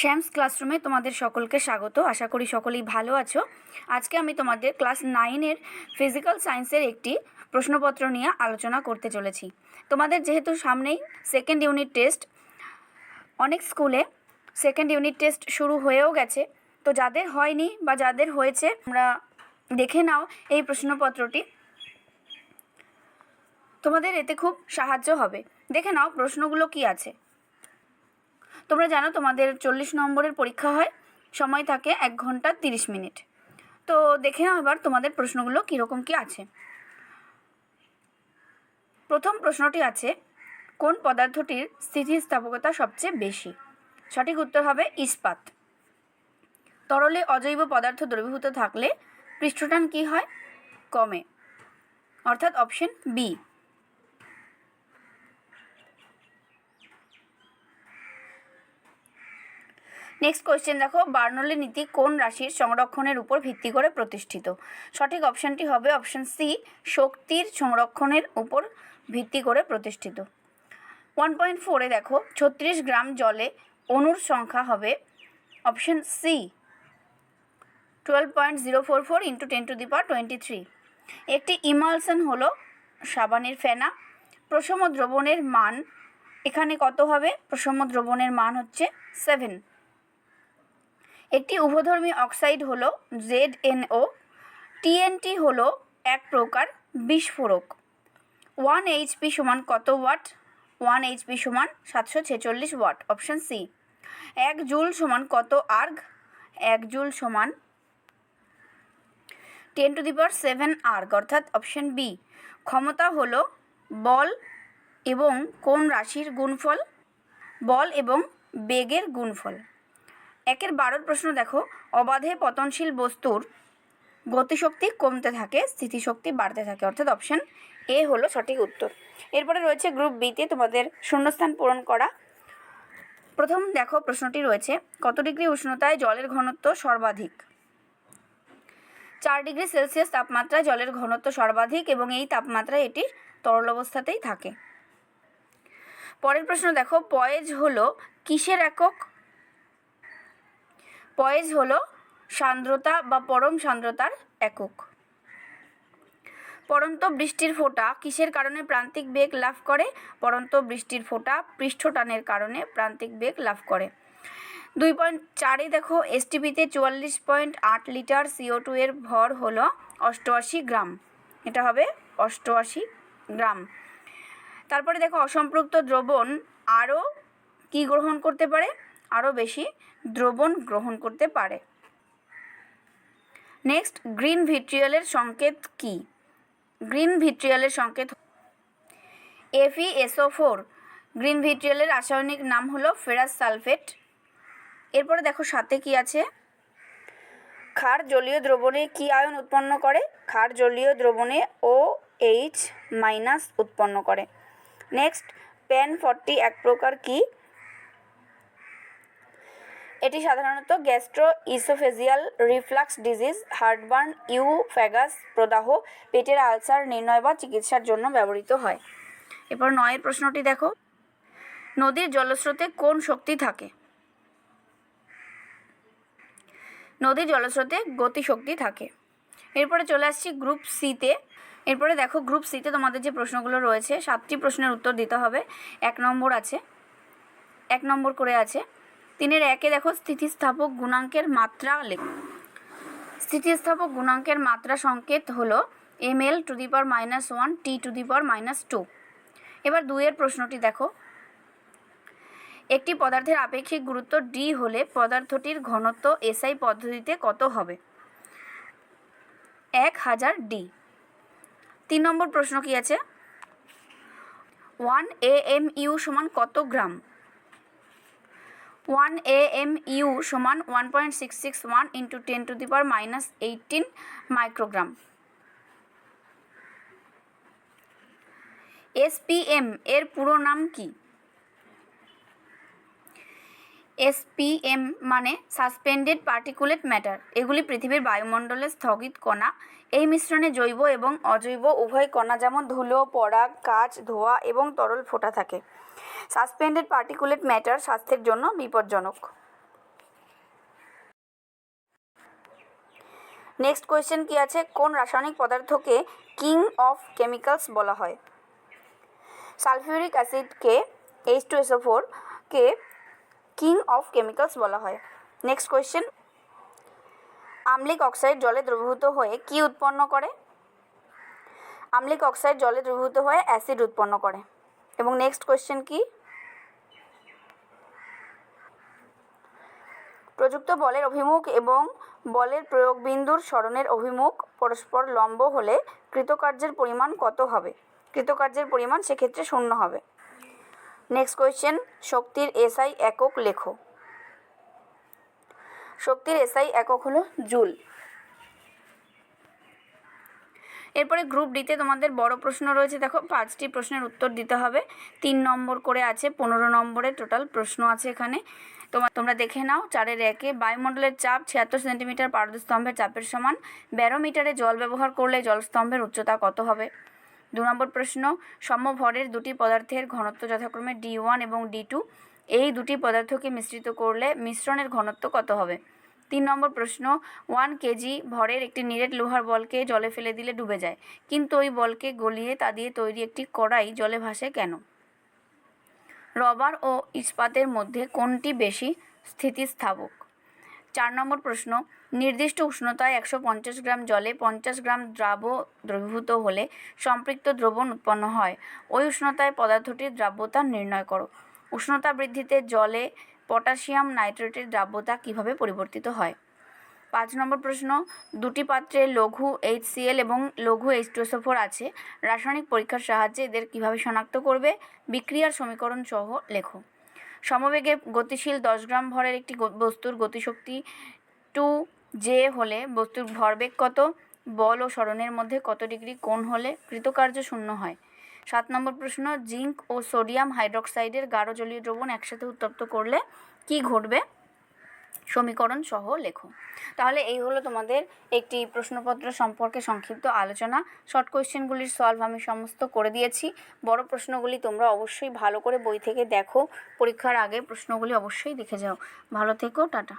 শ্যামস ক্লাসরুমে তোমাদের সকলকে স্বাগত। আশা করি সকলেই ভালো আছো। আজকে আমি তোমাদের ক্লাস নাইনের ফিজিক্যাল সায়েন্সের একটি প্রশ্নপত্র নিয়ে আলোচনা করতে চলেছি। তোমাদের যেহেতু সামনেই সেকেন্ড ইউনিট টেস্ট, অনেক স্কুলে সেকেন্ড ইউনিট টেস্ট শুরু হয়েও গেছে। তো যাদের হয়নি বা যাদের হয়েছে আমরা দেখে নাও এই প্রশ্নপত্রটি। তোমাদের এতে খুব সাহায্য হবে। দেখে নাও প্রশ্নগুলো কি আছে। তোমরা জানো তোমাদের চল্লিশ নম্বরের পরীক্ষা হয়, সময় থাকে এক ঘণ্টা তিরিশ মিনিট। তো দেখে নাও এবার তোমাদের প্রশ্নগুলো কীরকম কি আছে। প্রথম প্রশ্নটি আছে, কোন পদার্থটির স্থিতিস্থাপকতা সবচেয়ে বেশি? সঠিক উত্তর হবে ইস্পাত। তরলে অজৈব পদার্থ দ্রবীভূত থাকলে পৃষ্ঠটান কি হয়? কমে। অর্থাৎ অপশন বি। নেক্সট কোয়েশ্চেন দেখো, বার্নৌলি নীতি কোন রাশির সংরক্ষণের উপর ভিত্তি করে প্রতিষ্ঠিত? সঠিক অপশানটি হবে অপশান সি শক্তির সংরক্ষণের উপর ভিত্তি করে প্রতিষ্ঠিত। ওয়ান পয়েন্ট ফোরে দেখো, ছত্রিশ গ্রাম জলে অণুর সংখ্যা হবে option C twelve point zero four four into ten to the power twenty three একটি ইমালশন হলো সাবানের ফেনা। প্রসম দ্রবণের মান এখানে কত হবে? প্রসম দ্রবণের মান হচ্ছে সেভেন একটি উভধর্মী অক্সাইড হলো জেড এনও টিএনটি হলো এক প্রকার বিস্ফোরক। ওয়ান এইচপি সমান কত ওয়াট? ওয়ান এইচপি সমান সাতশো ছেচল্লিশ ওয়াট, অপশান সি। এক জুল সমান কত আর্গ? এক জুল সমান ten to the power seven erg, অর্থাৎ অপশান বি। ক্ষমতা হল বল এবং কোন রাশির গুণফল? বল এবং বেগের গুণফল। একের বারোর প্রশ্ন দেখো। অবাধে পতনশীল বস্তুর গতিশক্তি কমতে থাকে, স্থিতিশক্তি বাড়তে থাকে। অর্থাৎ অপশান এ হলো সঠিক উত্তর। এরপরে রয়েছে গ্রুপ বিতে তোমাদের শূন্যস্থান পূরণ করা। প্রথম দেখো প্রশ্নটি রয়েছে, কত ডিগ্রি উষ্ণতায় জলের ঘনত্ব সর্বাধিক? চার ডিগ্রি সেলসিয়াস তাপমাত্রায় জলের ঘনত্ব সর্বাধিক এবং এই তাপমাত্রায় এটি তরল অবস্থাতেই থাকে। পরের প্রশ্ন দেখো, পয়েজ হলো কিসের একক? পয়েজ হল সান্দ্রতা বা পরম সান্দ্রতার একক। পরন্ত বৃষ্টির ফোঁটা কিসের কারণে প্রান্তিক বেগ লাভ করে? পরন্ত বৃষ্টির ফোঁটা পৃষ্ঠটানের কারণে প্রান্তিক বেগ লাভ করে। দুই পয়েন্ট চারে দেখো এসটিপিতে চুয়াল্লিশ পয়েন্ট আট লিটার সিও টু এর ভর হলো অষ্টআশি গ্রাম। এটা হবে অষ্টআশি গ্রাম। তারপরে দেখো, অসম্পৃক্ত দ্রবণ আরও কি গ্রহণ করতে পারে? আরও বেশি দ্রবণ গ্রহণ করতে পারে। নেক্সট, গ্রিন ভিট্রিয়ালের সংকেত কি? গ্রিন ভিট্রিয়ালের সংকেত এফিএসও ফোর গ্রিন ভিট্রিয়ালের রাসায়নিক নাম হলো ফেরাস সালফেট। এরপরে দেখো সাথে কি আছে? ক্ষার জলীয় দ্রবণে কি আয়ন উৎপন্ন করে? ক্ষার জলীয় দ্রবণে ও এইচ মাইনাস উৎপন্ন করে। নেক্সট পেন ফর্টি এক প্রকার কি? এটি সাধারণত gastro oesophageal reflux disease, heartburn, oesophagus প্রদাহ, পেটের আলসার নির্ণয় বা চিকিৎসার জন্য ব্যবহৃত হয়। এরপর নয়ের প্রশ্নটি দেখো। নদীর জলস্রোতে কোন শক্তি থাকে? নদীর জলস্রোতে গতিশক্তি থাকে। এরপরে চলে আসছি গ্রুপ সিতে। এরপরে দেখো গ্রুপ সিতে তোমাদের যে প্রশ্নগুলো রয়েছে, সাতটি প্রশ্নের উত্তর দিতে হবে। এক নম্বর আছে, এক নম্বর করে আছে। তিনের একে দেখো স্থিতিস্থাপক গুণাঙ্কের মাত্রা লেখ। স্থিতিস্থাপক গুণাঙ্কের মাত্রা সংকেত হলো M L to the power minus one, T to the power minus two. এবার দুইয়ের প্রশ্নটি দেখো। একটি পদার্থের আপেক্ষিক গুরুত্ব ডি হলে পদার্থটির ঘনত্ব এসআই পদ্ধতিতে কত হবে? এক হাজার ডি। তিন নম্বর প্রশ্ন কি আছে? ওয়ান এ এম ইউ সমান কত gram? One A M U সমান one point six six one into ten to the power minus eighteen microgram. SPM এর পুরো নাম কি? এসপিএম মানে সাসপেন্ডেড পার্টিকুলেট ম্যাটার। এগুলি পৃথিবীর বায়ুমণ্ডলে স্থগিত কণা। এই মিশ্রণে জৈব এবং অজৈব উভয় কণা যেমন ধুলো, পরাগ, কাচ, ধোয়া এবং তরল ফোটা থাকে। সাসপেন্ডেড পার্টিকুলেট ম্যাটার স্বাস্থ্যের জন্য বিপজ্জনক। নেক্সট কোয়েশ্চেন কি আছে? কোন রাসায়নিক পদার্থকে কিং অফ কেমিক্যালস বলা হয়? সালফিউরিক অ্যাসিডকে এইচ টু এসও ফোরকে কিং অফ কেমিক্যালস বলা হয়। নেক্সট কোয়েশ্চেন, আমলিক অক্সাইড জলে দ্রবীভূত হয়ে কি উৎপন্ন করে? আমলিক অক্সাইড জলে দ্রবীভূত হয়ে অ্যাসিড উৎপন্ন করে। এবং নেক্সট কোয়েশ্চেন কি? প্রযুক্ত বলের অভিমুখ এবং বলের প্রয়োগ বিন্দুর স্মরণের অভিমুখ পরস্পর লম্ব হলে কৃতকার্যের পরিমাণ কত হবে? কৃতকার্যের পরিমাণ সেক্ষেত্রে শূন্য হবে। নেক্সট কোয়েশ্চেন শক্তির এসআই একক লেখো। শক্তির এসআই একক হলো জুল। এরপরে গ্রুপ ডিতে তোমাদের বড় প্রশ্ন রয়েছে, দেখো পাঁচটি প্রশ্নের উত্তর দিতে হবে। তিন নম্বর করে আছে, পনেরো নম্বরে টোটাল প্রশ্ন আছে এখানে। তোমার তোমরা দেখে নাও, চারের একে বায়ুমণ্ডলের চাপ ছিয়াত্তর সেন্টিমিটার পারদস্তম্ভের চাপের সমান। ব্যারোমিটারে জল ব্যবহার করলে জলস্তম্ভের উচ্চতা কত হবে? দু নম্বর প্রশ্ন, সমভরের দুটি পদার্থের ঘনত্ব যথাক্রমে ডি ওয়ান এবং ডি টু এই দুটি পদার্থকে মিশ্রিত করলে মিশ্রণের ঘনত্ব কত হবে? তিন নম্বর প্রশ্ন ওয়ান কেজি ভরের একটি নিরেট লোহার বলকে জলে ফেলে দিলে ডুবে যায়। কিন্তু ওই বলকে গলিয়ে তা দিয়ে তৈরি একটি কড়াই জলে ভাসে কেন? রবার ও ইস্পাতের মধ্যে কোনটি বেশি স্থিতিস্থাপক চার নম্বর প্রশ্ন, নির্দিষ্ট উষ্ণতায় একশো পঞ্চাশ গ্রাম জলে পঞ্চাশ গ্রাম দ্রাব দ্রবীভূত হলে সম্পৃক্ত দ্রবণ উৎপন্ন হয়। ওই উষ্ণতায় পদার্থটির দ্রাব্যতা নির্ণয় করো। উষ্ণতা বৃদ্ধিতে জলে পটাশিয়াম নাইট্রেটের দ্রাব্যতা কীভাবে পরিবর্তিত হয়? পাঁচ নম্বর প্রশ্ন, দুটি পাত্রে লঘু এইচসিএল এবং লঘু এইচ ফোর আছে। রাসায়নিক পরীক্ষার সাহায্যে এদের কীভাবে শনাক্ত করবে? বিক্রিয়ার সমীকরণ সহ লেখো। সমবেগে গতিশীল দশ গ্রাম ভরের একটি বস্তুর গতিশক্তি টু জে হলে বস্তুর ভরবেগ কত? বল ও সরণের মধ্যে কত ডিগ্রি কোণ হলে কৃতকার্য শূন্য হয়? সাত নম্বর প্রশ্ন, জিঙ্ক ও সোডিয়াম হাইড্রোক্সাইডের গাঢ় জলীয় দ্রবণ একসাথে উত্তপ্ত করলে কি ঘটবে? সমীকরণ সহ লেখো। তাহলে এই হলো তোমাদের একটি প্রশ্নপত্র সম্পর্কে সংক্ষিপ্ত আলোচনা। শর্ট কোয়েশ্চেনগুলির সলভ আমি সমস্ত করে দিয়েছি। বড় প্রশ্নগুলি তোমরা অবশ্যই ভালো করে বই থেকে দেখো। পরীক্ষার আগে প্রশ্নগুলি অবশ্যই দেখে যাও। ভালো থেকো, টাটা।